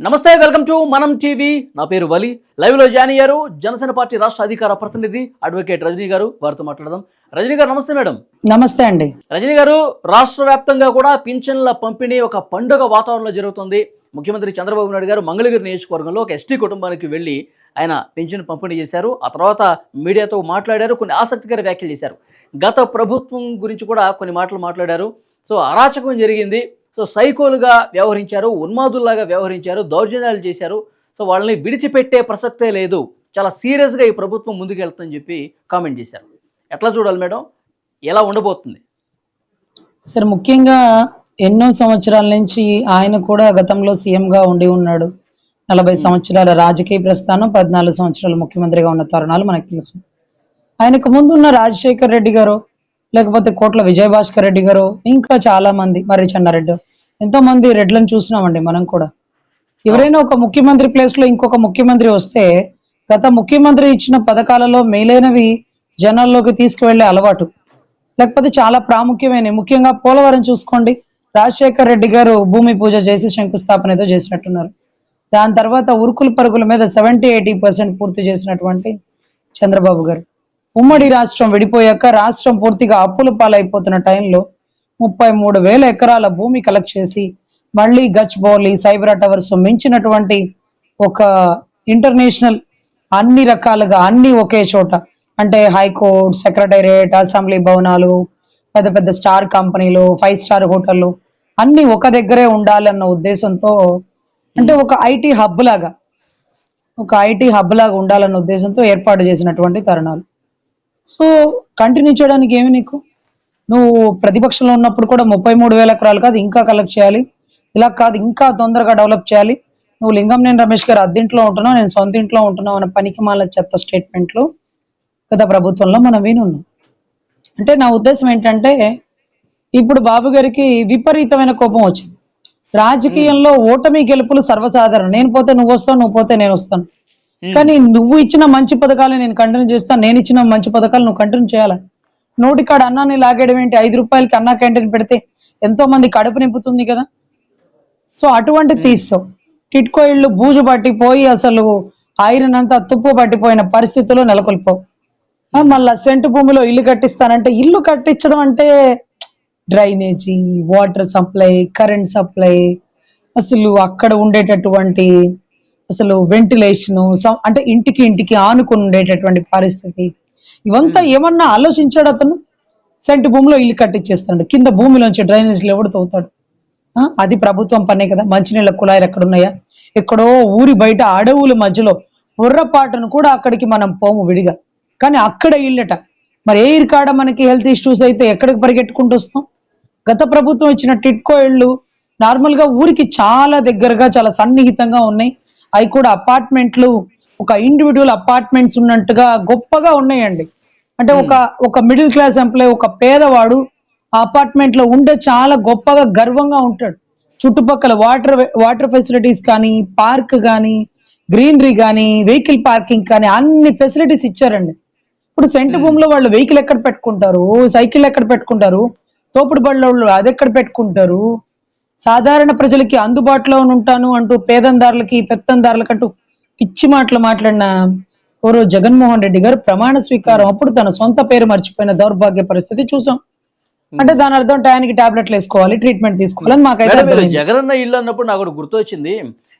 నమస్తే welcome to మనం TV. నా పేరు వలి. లైవ్లో జాయిన్ అయ్యారు జనసేన పార్టీ రాష్ట్ర అధికార ప్రతినిధి అడ్వకేట్ రజనీ గారు. వారితో మాట్లాడదాం. రజనీ గారు నమస్తే మేడం. నమస్తే అండి. రజనీ గారు రాష్ట్ర వ్యాప్తంగా కూడా పింఛన్ల పంపిణీ ఒక పండుగ వాతావరణంలో జరుగుతుంది. ముఖ్యమంత్రి చంద్రబాబు నాయుడు గారు మంగళగిరి నియోజకవర్గంలో ఒక ఎస్టీ కుటుంబానికి వెళ్ళి ఆయన పింఛన్ పంపిణీ చేశారు. ఆ తర్వాత మీడియాతో మాట్లాడారు కొన్ని ఆసక్తికర వ్యాఖ్యలు చేశారు. గత ప్రభుత్వం గురించి కూడా కొన్ని మాటలు మాట్లాడారు. సో అరాచకం జరిగింది. సో సైకోలుగా వ్యవహరించారు ఉన్మాదుల్లాగా వ్యవహరించారు దౌర్జన్యాలు చేశారు. సో వాళ్ళని విడిచిపెట్టే ప్రసక్తే లేదు. చాలా సీరియస్గా ఈ ప్రభుత్వం ముందుకు వెళ్తుందని చెప్పి కామెంట్ చేశారు. ఎట్లా చూడాలి మేడం? ఎలా ఉండబోతుంది? సార్ ముఖ్యంగా ఎన్నో సంవత్సరాల నుంచి ఆయన కూడా గతంలో సీఎం గా ఉండి ఉన్నాడు. నలభై సంవత్సరాల రాజకీయ ప్రస్థానం పద్నాలుగు సంవత్సరాలు ముఖ్యమంత్రిగా ఉన్న తరుణాలు మనకు తెలుసు. ఆయనకు ముందు ఉన్న రాజశేఖర్ రెడ్డి గారు లేకపోతే కోట్ల విజయభాస్కర్ రెడ్డి గారు ఇంకా చాలా మంది. మరి చెన్నారెడ్డి ఎంతో మంది రెడ్లను చూసినామండి మనం కూడా. ఎవరైనా ఒక ముఖ్యమంత్రి ప్లేస్లో ఇంకొక ముఖ్యమంత్రి వస్తే గత ముఖ్యమంత్రి ఇచ్చిన పథకాలలో మేలైనవి జనాల్లోకి తీసుకువెళ్ళే అలవాటు. లేకపోతే చాలా ప్రాముఖ్యమైన ముఖ్యంగా పోలవరం చూసుకోండి. రాజశేఖర్ రెడ్డి గారు భూమి పూజ చేసి శంకుస్థాపన ఏదో చేసినట్టున్నారు. దాని తర్వాత ఉరుకుల పరుగుల మీద సెవెంటీ ఎయిటీ పర్సెంట్ పూర్తి చేసినటువంటి చంద్రబాబు గారు. ఉమ్మడి రాష్ట్రం విడిపోయాక రాష్ట్రం పూర్తిగా అప్పుల పాలైపోతున్న టైంలో ముప్పై మూడు వేల ఎకరాల భూమి కలెక్ట్ చేసి మళ్ళీ గచ్ బౌలి సైబరా టవర్స్ మించినటువంటి ఒక ఇంటర్నేషనల్ అన్ని రకాలుగా అన్ని ఒకే చోట అంటే హైకోర్టు సెక్రటేరియట్ అసెంబ్లీ భవనాలు పెద్ద పెద్ద స్టార్ కంపెనీలు ఫైవ్ స్టార్ హోటళ్ళు అన్ని ఒక దగ్గరే ఉండాలన్న ఉద్దేశంతో అంటే ఒక ఐటీ హబ్ లాగా ఒక ఐటీ హబ్ లాగా ఉండాలన్న ఉద్దేశంతో ఏర్పాటు చేసినటువంటి తరుణాలు. సో కంటిన్యూ చేయడానికి ఏమి నీకు? నువ్వు ప్రతిపక్షంలో ఉన్నప్పుడు కూడా ముప్పై మూడు వేల ఎకరాలు కాదు ఇంకా కలెక్ట్ చేయాలి. ఇలా కాదు ఇంకా తొందరగా డెవలప్ చేయాలి. నువ్వు లింగం నేను రమేష్ గారు అద్దెంట్లో ఉంటున్నావు నేను సొంత ఇంట్లో ఉంటున్నావు అనే పనికి మాల చెత్త స్టేట్మెంట్లు గత ప్రభుత్వంలో మనం వినున్నాం. అంటే నా ఉద్దేశం ఏంటంటే ఇప్పుడు బాబు గారికి విపరీతమైన కోపం వచ్చింది. రాజకీయంలో ఓటమి గెలుపులు సర్వసాధారణం. నేను పోతే నువ్వు వస్తావు నువ్వు పోతే నేను వస్తాను. కానీ నువ్వు ఇచ్చిన మంచి పథకాలు నేను కంటిన్యూ చేస్తాను నేను ఇచ్చిన మంచి పథకాలు నువ్వు కంటిన్యూ చేయాలి? నోటికాడ అన్నాన్ని లాగేయడం ఏంటి? ఐదు రూపాయలకి అన్నా క్యాంటీన్ పెడితే ఎంతో మంది కడుపు నింపుతుంది కదా? సో అటువంటి తీస్తావు. టిట్కో ఇళ్ళు బూజు పట్టిపోయి అసలు ఐరన్ అంతా తుప్పు పట్టిపోయిన పరిస్థితుల్లో నెలకొల్పావు. ఆ, మళ్ళా సెంటు భూమిలో ఇల్లు కట్టిస్తానంటే ఇల్లు కట్టించడం అంటే drainage water supply current supply అసలు అక్కడ ఉండేటటువంటి అసలు వెంటిలేషన్ అంటే ఇంటికి ఇంటికి ఆనుకుని ఉండేటటువంటి పరిస్థితి. ఇవంతా ఏమన్నా ఆలోచించాడు అతను? సెంటు భూమిలో ఇల్లు కట్టించేస్తాడు కింద భూమిలోంచి డ్రైనేజీలు ఎవడు తవ్వుతాడు? అది ప్రభుత్వం పనే కదా. మంచినీళ్ళ కుళాయిలు ఎక్కడ ఉన్నాయా ఎక్కడో ఊరి బయట అడవుల మధ్యలో బుర్రపాటును కూడా అక్కడికి మనం పోము విడిగా. కానీ అక్కడ ఇల్లట. మరి ఏ ఇరికాడ మనకి హెల్త్ ఇష్యూస్ అయితే ఎక్కడికి పరిగెట్టుకుంటూ వస్తాం? గత ప్రభుత్వం ఇచ్చిన టిట్కో ఇళ్ళు నార్మల్గా ఊరికి చాలా దగ్గరగా చాలా సన్నిహితంగా ఉన్నాయి. అవి కూడా అపార్ట్మెంట్లు ఒక ఇండివిజువల్ అపార్ట్మెంట్స్ ఉన్నట్టుగా గొప్పగా ఉన్నాయండి. అంటే ఒక ఒక మిడిల్ క్లాస్ ఎంప్లాయ్ ఒక పేదవాడు ఆ అపార్ట్మెంట్లో ఉండే చాలా గొప్పగా గర్వంగా ఉంటాడు. చుట్టుపక్కల వాటర్ వాటర్ ఫెసిలిటీస్ కానీ పార్క్ కానీ గ్రీనరీ కానీ వెహికల్ పార్కింగ్ కానీ అన్ని ఫెసిలిటీస్ ఇచ్చారండి. ఇప్పుడు సెంటు భూమిలో వాళ్ళు వెహికల్ ఎక్కడ పెట్టుకుంటారు? సైకిల్ ఎక్కడ పెట్టుకుంటారు? తోపుడు బళ్ళ వాళ్ళు అది ఎక్కడ పెట్టుకుంటారు? సాధారణ ప్రజలకి అందుబాటులో ఉంటాను అంటూ పేదందారులకి పెత్తందారులకి అంటూ పిచ్చి మాటలు మాట్లాడిన ఎవరో జగన్మోహన్ రెడ్డి గారు ప్రమాణ స్వీకారం అప్పుడు తన సొంత పేరు మర్చిపోయిన దౌర్భాగ్య పరిస్థితి చూసాం. అంటే దాని అర్థం టయానికి టాబ్లెట్లు వేసుకోవాలి ట్రీట్మెంట్ తీసుకోవాలని మాకైతే. జగనన్న ఇల్లు అన్నప్పుడు నాకు గుర్తొచ్చింది.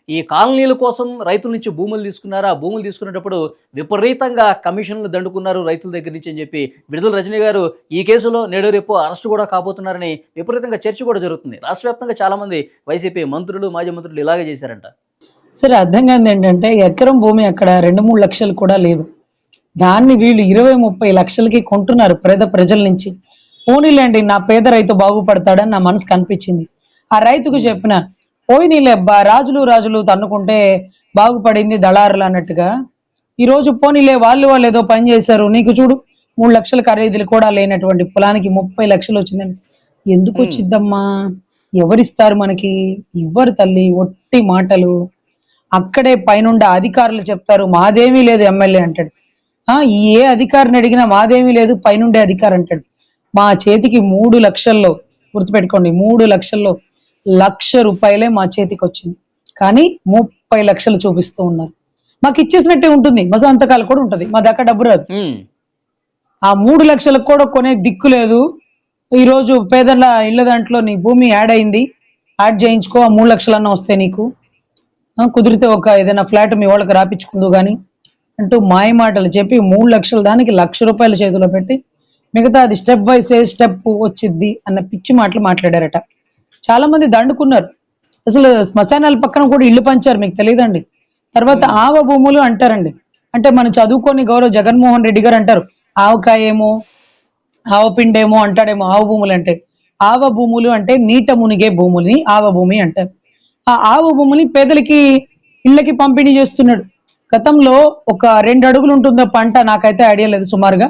ఈ కాలనీల కోసం రైతుల నుంచి భూములు తీసుకున్నారు? ఆ భూములు తీసుకునేటప్పుడు విపరీతంగా కమిషన్లు దండుకున్నారు రైతుల దగ్గర నుంచి అని చెప్పి విడుదల రజనీ గారు ఈ కేసులో నేడు రేపు అరెస్ట్ కూడా కాబోతున్నారని విపరీతంగా చర్చ కూడా జరుగుతుంది. రాష్ట్ర వ్యాప్తంగా చాలామంది వైసీపీ మంత్రులు మాజీ మంత్రులు ఇలాగే చేశారంట. సరే అర్థం కాదు ఏంటంటే ఎకరం భూమి అక్కడ రెండు మూడు లక్షలు కూడా లేదు. దాన్ని వీళ్ళు ఇరవై ముప్పై లక్షలకి కొంటున్నారు పేద ప్రజల నుంచి. పోనీలేండి నా పేద రైతు బాగుపడతాడని నా మనసు కనిపించింది ఆ రైతుకు చెప్పిన పోయినీలే అబ్బా రాజులు రాజులు తన్నుకుంటే బాగుపడింది దళారులు అన్నట్టుగా. ఈ రోజు పోనీలే వాళ్ళు వాళ్ళు ఏదో పని చేశారు నీకు చూడు మూడు లక్షల ఖరీదులు కూడా లేనటువంటి పొలానికి ముప్పై లక్షలు వచ్చిందండి. ఎందుకు వచ్చిద్దమ్మా? ఎవరిస్తారు మనకి? ఇవ్వరు తల్లి ఒట్టి మాటలు. అక్కడే పైనుండే అధికారులు చెప్తారు మాదేమీ లేదు ఎమ్మెల్యే అంటాడు. ఆ ఏ అధికారిని అడిగినా మాదేమీ లేదు పైనుండే అధికారి అంటాడు. మా చేతికి మూడు లక్షల్లో గుర్తుపెట్టుకోండి మూడు లక్షల్లో లక్ష రూపాయలే మా చేతికి వచ్చింది కానీ ముప్పై లక్షలు చూపిస్తూ ఉన్నారు. మాకు ఇచ్చేసినట్టే ఉంటుంది. మా సంతకాలు కూడా ఉంటుంది. మా దగ్గర డబ్బు రాదు. ఆ మూడు లక్షలకు కూడా కొనే దిక్కు లేదు. ఈ రోజు పేదల ఇళ్ళ దాంట్లో నీ భూమి యాడ్ అయింది. యాడ్ చేయించుకో ఆ మూడు లక్షలన్నా వస్తాయి నీకు. కుదిరితే ఒక ఏదైనా ఫ్లాట్ మీ వాళ్ళకి రాపించుకుందు కానీ అంటూ మాయ మాటలు చెప్పి మూడు లక్షల దానికి లక్ష రూపాయల చేతిలో పెట్టి మిగతా అది స్టెప్ బై స్టెప్ వచ్చిద్ది అన్న పిచ్చి మాటలు మాట్లాడారట. చాలా మంది దండుకున్నారు. అసలు శ్మశానాల పక్కన కూడా ఇల్లు పంచారు మీకు తెలియదండి. తర్వాత ఆవ భూములు అంటారండి. అంటే మనం చదువుకొని గౌరవ్ జగన్మోహన్ రెడ్డి గారు అంటారు ఆవకాయేమో ఆవ పిండేమో అంటాడేమో ఆవ భూములు అంటే. ఆవ భూములు అంటే నీట మునిగే భూముల్ని ఆవ భూమి అంటారు. ఆ ఆవ భూముల్ని పేదలకి ఇళ్ళకి పంపిణీ చేస్తున్నాడు. గతంలో ఒక రెండు అడుగులు ఉంటుందో పంట నాకైతే ఐడియా లేదు సుమారుగా.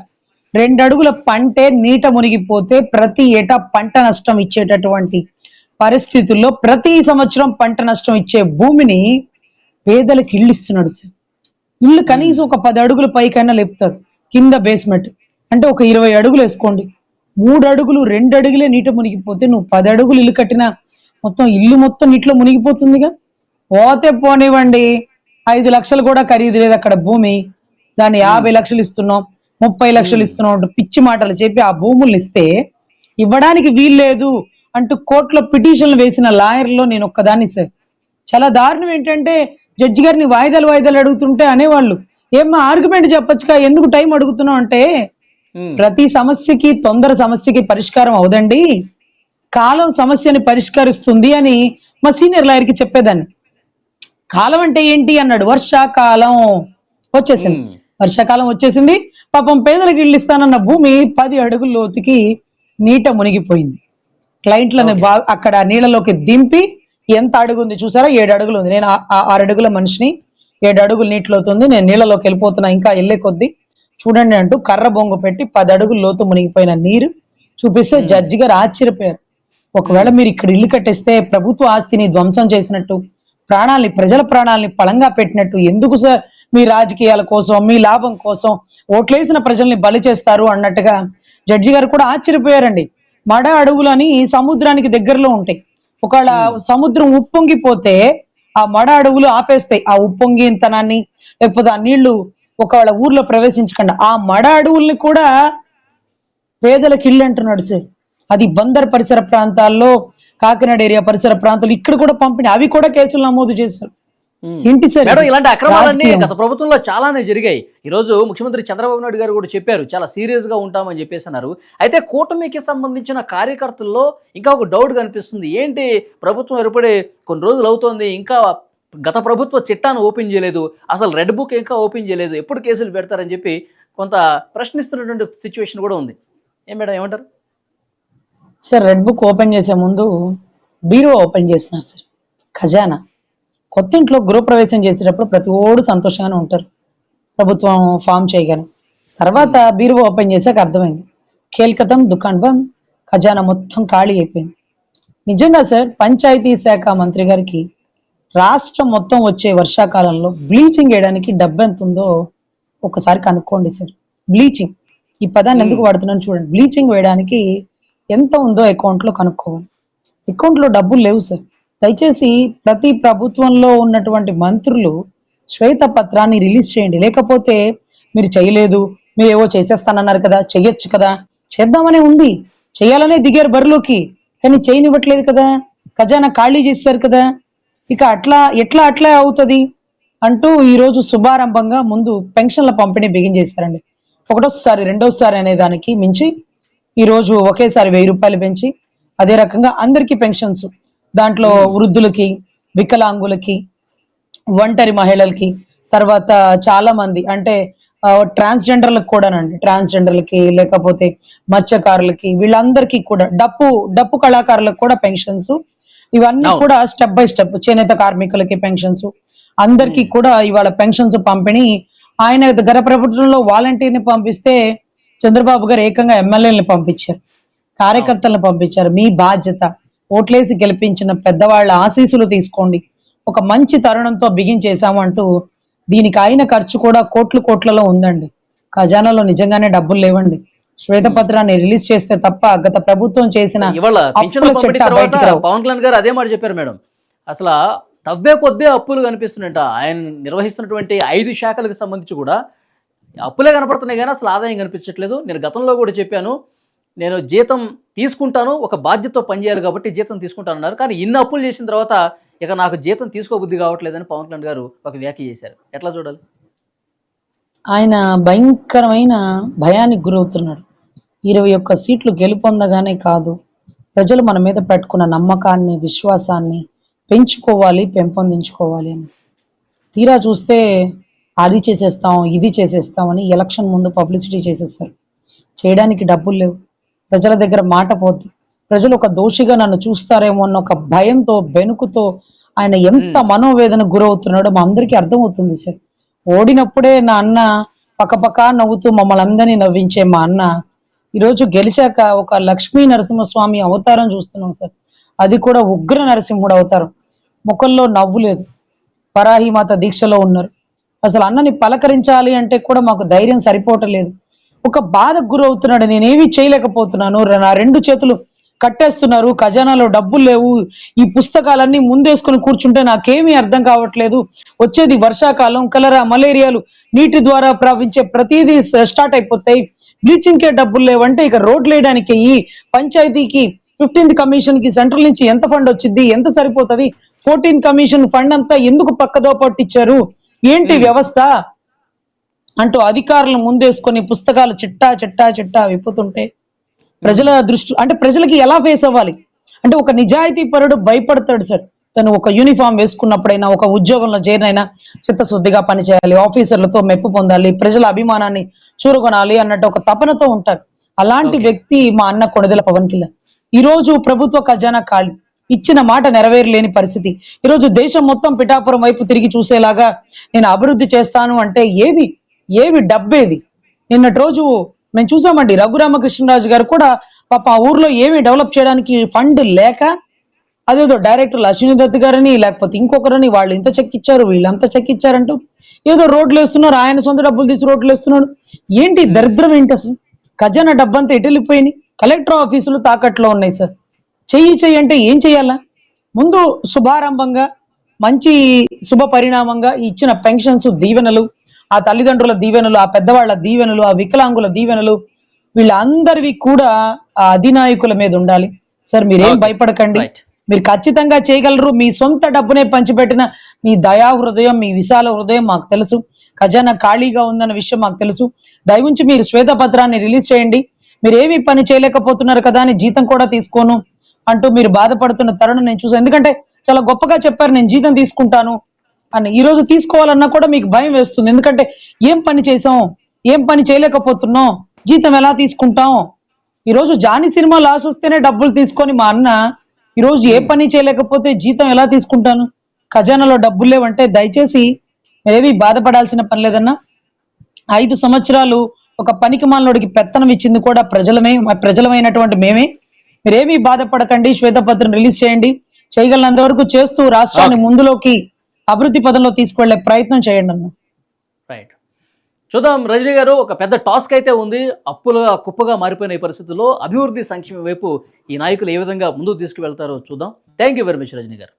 రెండు అడుగుల పంటే నీట మునిగిపోతే ప్రతి ఏటా పంట నష్టం ఇచ్చేటటువంటి పరిస్థితుల్లో ప్రతి సంవత్సరం పంట నష్టం ఇచ్చే భూమిని పేదలకు ఇల్లు ఇస్తున్నాడు సార్. ఇల్లు కనీసం ఒక పది అడుగుల పైకైనా లేపుతారు. కింద బేస్మెంట్ అంటే ఒక ఇరవై అడుగులు వేసుకోండి. మూడు అడుగులు రెండు అడుగులే నీట మునిగిపోతే నువ్వు పది అడుగులు ఇల్లు కట్టినా మొత్తం ఇల్లు మొత్తం నీటిలో మునిగిపోతుందిగా? పోతే పోనివ్వండి. ఐదు లక్షలు కూడా ఖరీదు లేదు అక్కడ భూమి. దాన్ని యాభై లక్షలు ఇస్తున్నాం ముప్పై లక్షలు ఇస్తున్నాం పిచ్చి మాటలు చెప్పి ఆ భూముల్ని ఇస్తే ఇవ్వడానికి వీల్లేదు. అంటూ కోర్టులో పిటిషన్లు వేసిన లాయర్లో నేను ఒక్కదాన్ని సార్. చాలా దారుణం ఏంటంటే జడ్జి గారిని వాయిదాలు వాయిదాలు అడుగుతుంటే అనేవాళ్ళు ఏమ్మా ఆర్గ్యుమెంట్ చెప్పొచ్చుగా ఎందుకు టైం అడుగుతున్నావు? అంటే ప్రతి సమస్యకి తొందర సమస్యకి పరిష్కారం అవదండి. కాలం సమస్యని పరిష్కరిస్తుంది అని మా సీనియర్ లాయర్కి చెప్పేదాన్ని. కాలం అంటే ఏంటి అన్నాడు వర్షాకాలం వచ్చేసింది. వర్షాకాలం వచ్చేసింది. పాపం పేదలకు ఇల్లు ఇస్తానన్న భూమి పది అడుగుల లోతుకి నీట మునిగిపోయింది. క్లయింట్లను అక్కడ నీళ్ళలోకి దింపి ఎంత అడుగు ఉంది చూసారా? ఏడు అడుగులు ఉంది. నేను ఆరు అడుగుల మనిషిని ఏడు అడుగులు నీటిలోతు ఉంది నేను నీళ్ళలోకి వెళ్ళిపోతున్నా ఇంకా వెళ్ళే కొద్దీ చూడండి అంటూ కర్ర బొంగు పెట్టి పది అడుగుల లోతు మునిగిపోయిన నీరు చూపిస్తే జడ్జి గారు ఆశ్చర్యపోయారు. ఒకవేళ మీరు ఇక్కడ ఇల్లు కట్టేస్తే ప్రభుత్వ ఆస్తిని ధ్వంసం చేసినట్టు ప్రాణాల్ని ప్రజల ప్రాణాల్ని పళంగా పెట్టినట్టు ఎందుకు సార్ మీ రాజకీయాల కోసం మీ లాభం కోసం ఓట్లేసిన ప్రజల్ని బలి చేస్తారు అన్నట్టుగా జడ్జి గారు కూడా ఆశ్చర్యపోయారండి. మడ అడవులని సముద్రానికి దగ్గరలో ఉంటాయి. ఒకవేళ సముద్రం ఉప్పొంగిపోతే ఆ మడ అడవులు ఆపేస్తాయి. ఆ ఉప్పొంగితనాన్ని లేకపోతే ఆ నీళ్ళు ఒకవేళ ఊర్లో ప్రవేశించకుండా. ఆ మడ అడవుల్ని కూడా పేదలకు ఇల్లు అంటున్నాడు సార్. అది బందర్ పరిసర ప్రాంతాల్లో కాకినాడ ఏరియా పరిసర ప్రాంతాలు ఇక్కడ కూడా పంపిణీ అవి కూడా కేసులు నమోదు చేశారు. Sir madam? ఇలాంటి అక్రమాలన్నీ. గత ప్రభుత్వంలో చాలానే జరిగాయి. ఈ రోజు ముఖ్యమంత్రి చంద్రబాబు నాయుడు గారు కూడా చెప్పారు చాలా సీరియస్గా ఉంటామని చెప్పేసి అన్నారు. అయితే కూటమికి సంబంధించిన కార్యకర్తల్లో ఇంకా ఒక డౌట్ కనిపిస్తుంది. ఏంటి? ప్రభుత్వం ఏర్పడి కొన్ని రోజులు అవుతోంది ఇంకా గత ప్రభుత్వ చిట్టాను ఓపెన్ చేయలేదు అసలు రెడ్ బుక్ ఇంకా ఓపెన్ చేయలేదు ఎప్పుడు కేసులు పెడతారని చెప్పి కొంత ప్రశ్నిస్తున్నటువంటి సిచ్యువేషన్ కూడా ఉంది. ఏం మేడం ఏమంటారు? సార్ రెడ్ బుక్ ఓపెన్ చేసే ముందు బీరో ఓపెన్ చేసినారు సార్ ఖజానా. కొత్త ఇంట్లో గృహప్రవేశం చేసేటప్పుడు ప్రతి ఓడు సంతోషంగానే ఉంటారు. ప్రభుత్వం ఫామ్ చేయగానే. తర్వాత బీరువా ఓపెన్ చేశాక అర్థమైంది. కేల్కతం దుకాణ్ ఖజానా మొత్తం ఖాళీ అయిపోయింది. నిజంగా సార్ పంచాయతీ శాఖ మంత్రి గారికి రాష్ట్రం మొత్తం వచ్చే వర్షాకాలంలో బ్లీచింగ్ వేయడానికి డబ్బు ఎంత ఉందో ఒకసారి కనుక్కోండి సార్. బ్లీచింగ్. ఈ పదాన్ని ఎందుకు వాడుతున్నాను చూడండి. బ్లీచింగ్ వేయడానికి ఎంత ఉందో అకౌంట్లో కనుక్కోవాలి. అకౌంట్లో డబ్బులు లేవు సార్. దయచేసి ప్రతి ప్రభుత్వంలో ఉన్నటువంటి మంత్రులు శ్వేత పత్రాన్ని రిలీజ్ చేయండి. లేకపోతే మీరు చేయలేదు మీరు ఏవో చేసేస్తానన్నారు కదా చెయ్యొచ్చు కదా. చేద్దామనే ఉంది. చేయాలనే దిగారు బరిలోకి. కానీ చేయనివ్వట్లేదు కదా. ఖజానా ఖాళీ చేశారు కదా. ఇక అట్లా ఎట్లా అట్లా అవుతుంది అంటూ ఈరోజు శుభారంభంగా ముందు పెన్షన్ల పంపిణీ బిగిన్ చేశారండి. ఒకటోసారి రెండోసారి అనే దానికి మించి ఈరోజు ఒకేసారి వెయ్యి రూపాయలు పెంచి అదే రకంగా అందరికీ పెన్షన్స్ దాంట్లో వృద్ధులకి వికలాంగులకి ఒంటరి మహిళలకి తర్వాత చాలా మంది అంటే ట్రాన్స్జెండర్లకు కూడానండి. ట్రాన్స్జెండర్లకి లేకపోతే మత్స్యకారులకి వీళ్ళందరికీ కూడా డప్పు డప్పు కళాకారులకు కూడా పెన్షన్స్. ఇవన్నీ. కూడా స్టెప్ బై స్టెప్ చేనేత కార్మికులకి పెన్షన్స్. అందరికీ కూడా ఇవాళ పెన్షన్స్ పంపిణీ. ఆయన గత ప్రభుత్వంలో వాలంటీర్ని పంపిస్తే చంద్రబాబు గారు ఏకంగా ఎమ్మెల్యేలను పంపించారు కార్యకర్తలను పంపించారు. మీ బాధ్యత. ఓట్లేసి గెలిపించిన పెద్దవాళ్ళ ఆశీస్సులు తీసుకోండి. ఒక మంచి తరుణంతో బిగించేశాము అంటూ దీనికి అయిన ఖర్చు కూడా కోట్లు కోట్లలో ఉందండి. ఖజానాలో నిజంగానే డబ్బులు లేవండి. శ్వేతపత్రాన్ని రిలీజ్ చేస్తే తప్ప గత ప్రభుత్వం చేసిన. పవన్ కళ్యాణ్ గారు అదే మాట చెప్పారు మేడం. అసలు తవ్వే కొద్దే అప్పులు కనిపిస్తున్నాయంట ఆయన నిర్వహిస్తున్నటువంటి ఐదు శాఖలకు సంబంధించి కూడా అప్పులే కనపడుతున్నాయి కానీ అసలు ఆదాయం కనిపించట్లేదు. నేను గతంలో కూడా చెప్పాను నేను జీతం తీసుకుంటాను ఒక బాధ్యతతో పనిచేయాలి కాబట్టి జీతం తీసుకుంటాను అన్నారు కానీ ఇన్ని అప్పులు చేసిన తర్వాత ఇక నాకు జీతం తీసుకోబుద్ధి కావట్లేదని పవన్ కళ్యాణ్ గారు ఒక వ్యాఖ్య చేశారు. ఎట్లా చూడాలి? ఆయన భయంకరమైన భయానికి గురవుతున్నాడు. ఇరవై ఒక్క సీట్లు గెలుపొందగానే కాదు ప్రజలు మన మీద పెట్టుకున్న నమ్మకాన్ని విశ్వాసాన్ని పెంచుకోవాలి పెంపొందించుకోవాలి అని. తీరా చూస్తే అది చేసేస్తాం ఇది చేసేస్తాం అని ఎలక్షన్ ముందు పబ్లిసిటీ చేసేస్తారు. చేయడానికి డబ్బులు లేవు. ప్రజల దగ్గర మాట పోద్ది ప్రజలు ఒక దోషిగా నన్ను చూస్తారేమో అన్న ఒక భయంతో బెనుకుతో ఆయన ఎంత మనోవేదన గురవుతున్నాడో మా అందరికీ అర్థమవుతుంది సార్. ఓడినప్పుడే నా అన్న పక్కపక్క నవ్వుతూ మమ్మల్ని అందరినీ నవ్వించే మా అన్న ఈరోజు గెలిచాక ఒక లక్ష్మీ నరసింహస్వామి అవతారం చూస్తున్నాం సార్. అది కూడా ఉగ్ర నరసింహుడు అవతారం. ముఖంలో నవ్వు లేదు. వరాహిమాత దీక్షలో ఉన్నారు. అసలు అన్నని పలకరించాలి అంటే కూడా మాకు ధైర్యం సరిపోవటం లేదు. ఒక బాధకు గురవుతున్నాడు నేనేమీ చేయలేకపోతున్నాను నా రెండు చేతులు కట్టేస్తున్నారు ఖజానాలో డబ్బులు లేవు ఈ పుస్తకాలన్నీ ముందేసుకొని కూర్చుంటే నాకేమీ అర్థం కావట్లేదు. వచ్చేది వర్షాకాలం కలరా మలేరియాలు నీటి ద్వారా ప్రవహించే ప్రతిదీ స్టార్ట్ అయిపోతాయి. బ్లీచింగ్ కే డబ్బులు లేవంటే ఇక రోడ్లు వేయడానికి ఈ పంచాయతీకి ఫిఫ్టీన్త్ కమిషన్కి సెంట్రల్ నుంచి ఎంత ఫండ్ వచ్చింది ఎంత సరిపోతది? ఫోర్టీన్త్ కమిషన్ ఫండ్ అంతా ఎందుకు పక్కదో పట్టించారు? ఏంటి వ్యవస్థ? అంటూ అధికారులు ముందేసుకొని పుస్తకాలు చిట్టా చిట్టా చిట్టా విప్పుతుంటే ప్రజల దృష్టి అంటే ప్రజలకి ఎలా ఫేస్ అవ్వాలి? అంటే ఒక నిజాయితీ పరుడు భయపడతాడు సార్. తను ఒక యూనిఫామ్ వేసుకున్నప్పుడైనా ఒక ఉద్యోగంలో చేరినైనా చిత్తశుద్ధిగా పనిచేయాలి ఆఫీసర్లతో మెప్పు పొందాలి ప్రజల అభిమానాన్ని చూరగొనాలి అన్నట్టు ఒక తపనతో ఉంటారు. అలాంటి. వ్యక్తి మా అన్న కొణిదెల పవన్ కళ్యాణ్ ఈ రోజు ప్రభుత్వ ఖజానా ఖాళీ. ఇచ్చిన మాట నెరవేరలేని పరిస్థితి. ఈ రోజు దేశం మొత్తం పిఠాపురం వైపు తిరిగి చూసేలాగా నేను అభివృద్ధి చేస్తాను అంటే ఏవి ఏవి డబ్బేది? నిన్నటి రోజు మేము చూసామండి రఘురామకృష్ణరాజు గారు కూడా పాప ఆ ఊర్లో ఏమి డెవలప్ చేయడానికి ఫండ్ లేక అదేదో డైరెక్టర్ అశ్విని దత్ గారని లేకపోతే ఇంకొకరని వాళ్ళు ఇంత చెక్ ఇచ్చారు వీళ్ళంత చెక్ ఇచ్చారంటూ ఏదో రోడ్లు వేస్తున్నారు ఆయన సొంత డబ్బులు తీసి రోడ్లు వేస్తున్నాడు. ఏంటి దరిద్రం ఏంటి అసలు? ఖజానా డబ్బంతా ఎటు కలెక్టర్ ఆఫీసులు తాకట్లో ఉన్నాయి సార్. చెయ్యి చెయ్యి అంటే ఏం చేయాలా ముందు శుభారంభంగా మంచి శుభ పరిణామంగా ఇచ్చిన పెన్షన్స్ దీవెనలు ఆ తల్లిదండ్రుల దీవెనలు ఆ పెద్దవాళ్ళ దీవెనలు ఆ వికలాంగుల దీవెనలు వీళ్ళందరివి కూడా ఆ అధినాయకుల మీద ఉండాలి. సార్ మీరేం. భయపడకండి. మీరు ఖచ్చితంగా చేయగలరు. మీ సొంత డబ్బునే పంచిపెట్టిన మీ దయా హృదయం మీ విశాల హృదయం మాకు తెలుసు. ఖజానా ఖాళీగా ఉందన్న విషయం మాకు తెలుసు. దయవుంచి మీరు శ్వేతపత్రాన్ని రిలీజ్ చేయండి. మీరు ఏమీ పని చేయలేకపోతున్నారు కదా అని జీతం కూడా తీసుకోను అంటూ మీరు బాధపడుతున్న తరుణం నేను చూసాను ఎందుకంటే చాలా గొప్పగా చెప్పారు నేను జీతం తీసుకుంటాను. అని. ఈ రోజు తీసుకోవాలన్నా కూడా మీకు భయం వేస్తుంది. ఎందుకంటే ఏం పని చేసాం? ఏం పని చేయలేకపోతున్నాం? జీతం ఎలా తీసుకుంటాం? ఈ రోజు జానీ సినిమా లాస్ వస్తేనే డబ్బులు తీసుకొని మా అన్న ఈ రోజు ఏ పని చేయలేకపోతే జీతం ఎలా తీసుకుంటాను? ఖజానాలో డబ్బులు లేవంటే దయచేసి మీరేవి బాధపడాల్సిన పని లేదన్నా? ఐదు సంవత్సరాలు ఒక పనికి మాలోడికి పెత్తనం ఇచ్చింది కూడా ప్రజలమే ప్రజలమైనటువంటి మేమే. మీరేమీ బాధపడకండి. శ్వేతపత్రం రిలీజ్ చేయండి. చేయగలనంత వరకు చేస్తూ రాష్ట్రాన్ని ముందులోకి అభివృద్ధి పదంలో తీసుకువెళ్ళే ప్రయత్నం చేయండి అన్న. రైట్ చూద్దాం రజనీ గారు ఒక పెద్ద టాస్క్ అయితే ఉంది. అప్పులుగా కుప్పగా మారిపోయిన ఈ పరిస్థితుల్లో అభివృద్ధి సంక్షేమం వైపు ఈ నాయకులు ఏ విధంగా ముందుకు తీసుకువెళ్తారో చూద్దాం. Thank you very much Rajani garu.